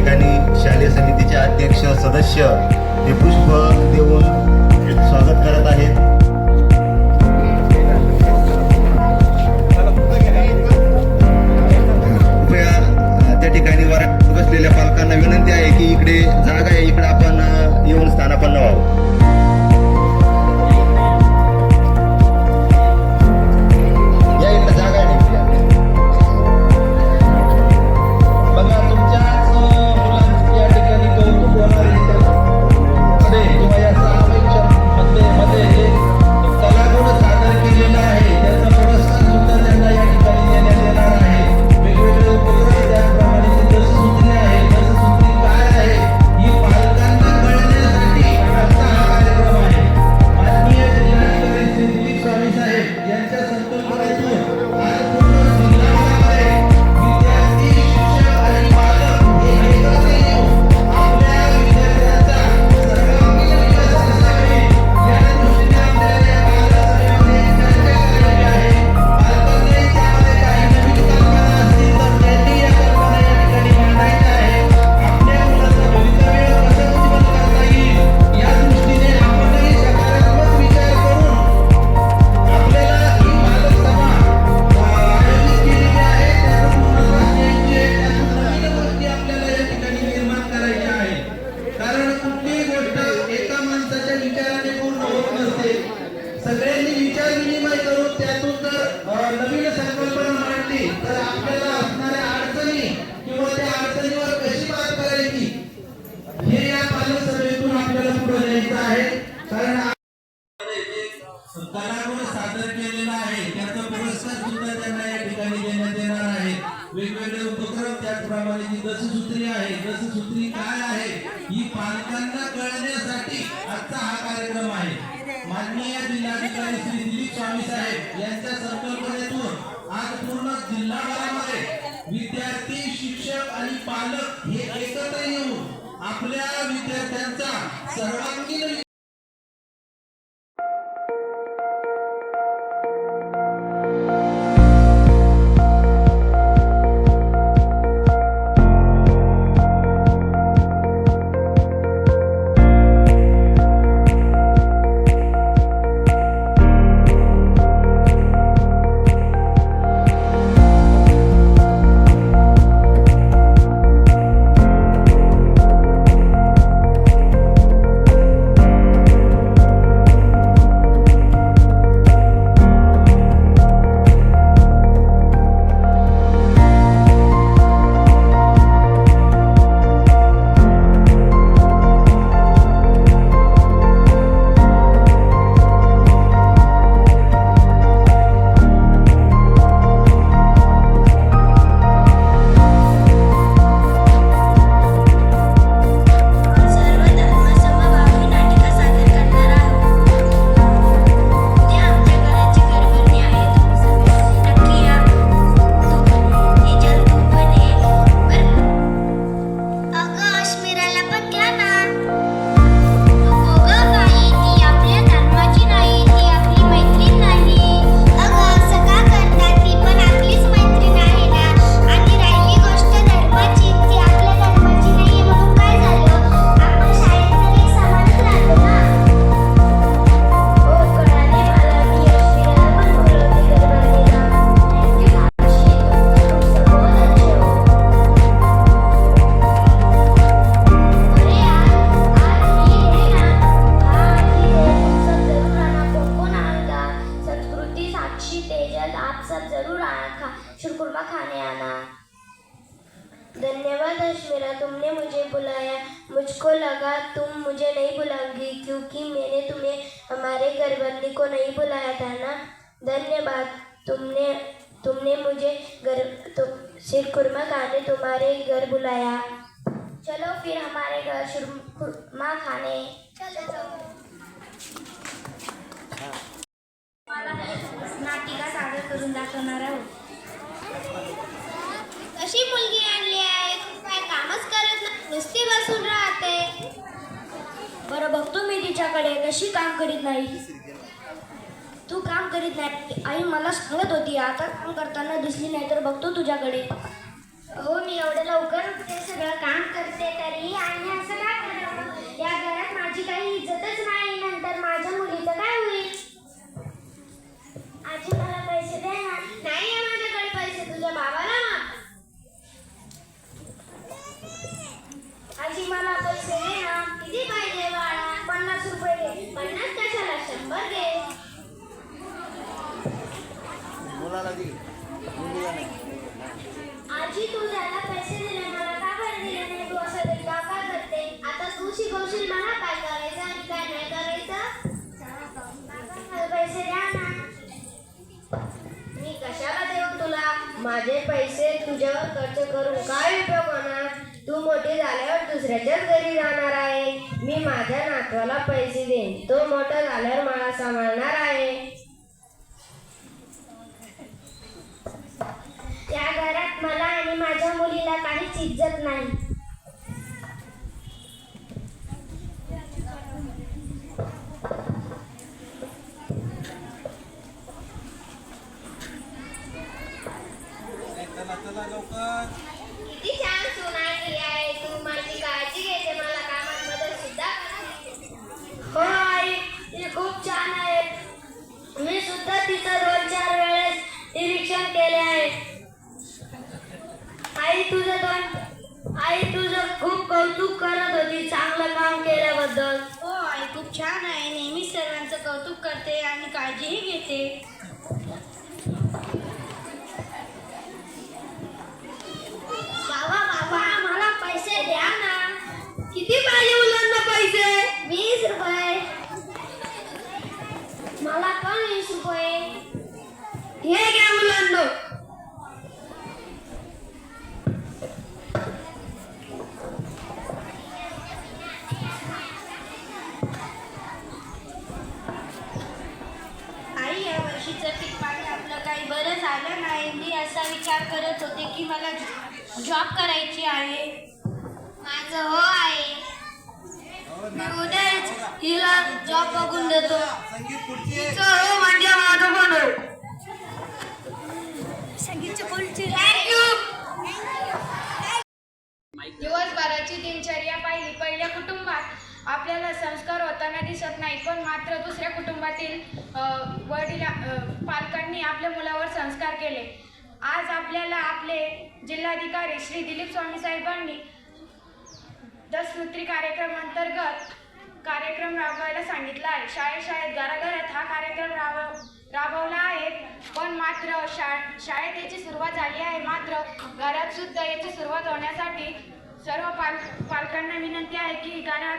ठिकाणी शालेय समितीचे अध्यक्ष सदस्य कारण कलागुण सादर केलेला आहे. त्याचा पुरस्कार सुद्धा त्यांना या ठिकाणी देण्यात येणार आहे. वेगवेगळे उपक्रम त्याचप्रमाणे जी दशसूत्री आहे. दशसूत्री काय आहे? ही पालकांना कळण्यासाठी आजचा हा कार्यक्रम आहे. माननीय जिल्हाधिकारी श्री दिलीप स्वामी साहेब यांच्या संकल्पनेतून आज पूर्ण जिल्हाभरामध्ये विद्यार्थी शिक्षक आणि पालक हे एकत्र येऊन आपल्या विद्यार्थ्यांचा सर्वांगीण आप सब ज़रूर आना खा शुरकुरमा खाने आना। धन्यवाद अश्मीरा तुमने मुझे बुलाया। मुझको लगा तुम मुझे नहीं बुलाओगी क्योंकि मैंने तुम्हें हमारे घर बंदी को नहीं बुलाया था ना। धन्यवाद, तुमने तुमने मुझे घर तुम शिरकुरमा खाने तुम्हारे घर बुलाया। चलो फिर हमारे घर शुरमा खाने। चलो। नाटिका सादर करून दाखवणार आहोत. कशी मुलगी आणली आहे? काय कामच करत नाही? नुसती बसून राहते. बरं बघतो मी तिच्याकडे. कशी काम करीत नाही? तू काम करीत नाही. आई मला सांगत होती आता काम करताना दिसली नाही तर बघतो तुझ्याकडे. हो मी एवढं लवकर सगळं काम करते तरी आणि असं आजी तू त्याला पैसे दिले मला का बरं दिले नाही? तू असं भेदभाव का करते? आता तू शिकवशील मला काय करायचं आणि काय नाही करायचं? पैसे द्या ना. मी कशाला देऊ तुला? माझे पैसे तुझ्यावर खर्च करून काय उपयोग होणार? तू मोठी झाल्यावर दुसऱ्याच्याच घरी जाणार आहे. मी माझ्या नातवाला पैसे देईन. तो मोठा झाल्यावर मला सांभाळणार आहे. आणि माझ्या मुलीला काहीच इज्जत नाही किती छान सुनाई आहे तू माझी काळजी घेते मला कामात मदत सुद्धा करते. हो आई ती खूप छान आहे मी सुद्धा तिचं दोन चार वेळेस निरीक्षण केले आहे आई तुझं दोन आई तुझं खूप कौतुक करत होती चांगलं काम केल्याबद्दल. हो आई खूप छान आहे. नेहमी सर्वांचं कौतुक करते आणि काळजीही घेते. बाबा बाबा मला पैसे द्या ना. किती पाहिजे मुलांना पैसे? वीस रुपये. मला पण वीस रुपये. हे घ्या आई पीक पाणी आपलं काही बरं झालं नाही. मी असा विचार करत होते की मला जॉब करायची आहे. माझं हो आहे. मी उद्याच हिला जॉब बघून देतो. तिचं हो म्हणजे माझं पण हो. दिवसभराची दिनचर्या पाहिली. पहिल्या कुटुंबात आपल्याला संस्कार होताना दिसत नाही पण मात्र दुसऱ्या कुटुंब कुटुंबातील वडील पालकांनी आपल्या मुलावर संस्कार केले. आज आपल्याला आपले जिल्हाधिकारी श्री दिलीप स्वामी साहेबांनी दशसूत्री कार्यक्रम अंतर्गत कार्यक्रम राबवायला सांगितला आहे. शाळेत शाळेत घराघरात हा कार्यक्रम राब राबवला आहे. पण मात्र शा शाळेत याची सुरुवात झाली आहे. मात्र घरात सुद्धा याची सुरुवात होण्यासाठी सर्व पाल पालकांना विनंती आहे की घरात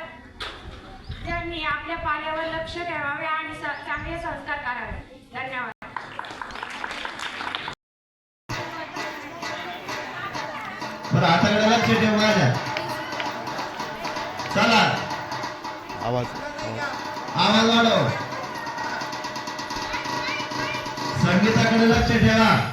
त्यांनी आपल्या पाल्यावर लक्ष ठेवावे आणि चांगले संस्कार करावे. धन्यवाद. हाताकडे लक्ष ठेव माझ्या. चला. आवाज. आवाज वाढव. संगीताकडे लक्ष ठेवा संगीताकडे लक्ष ठेवा.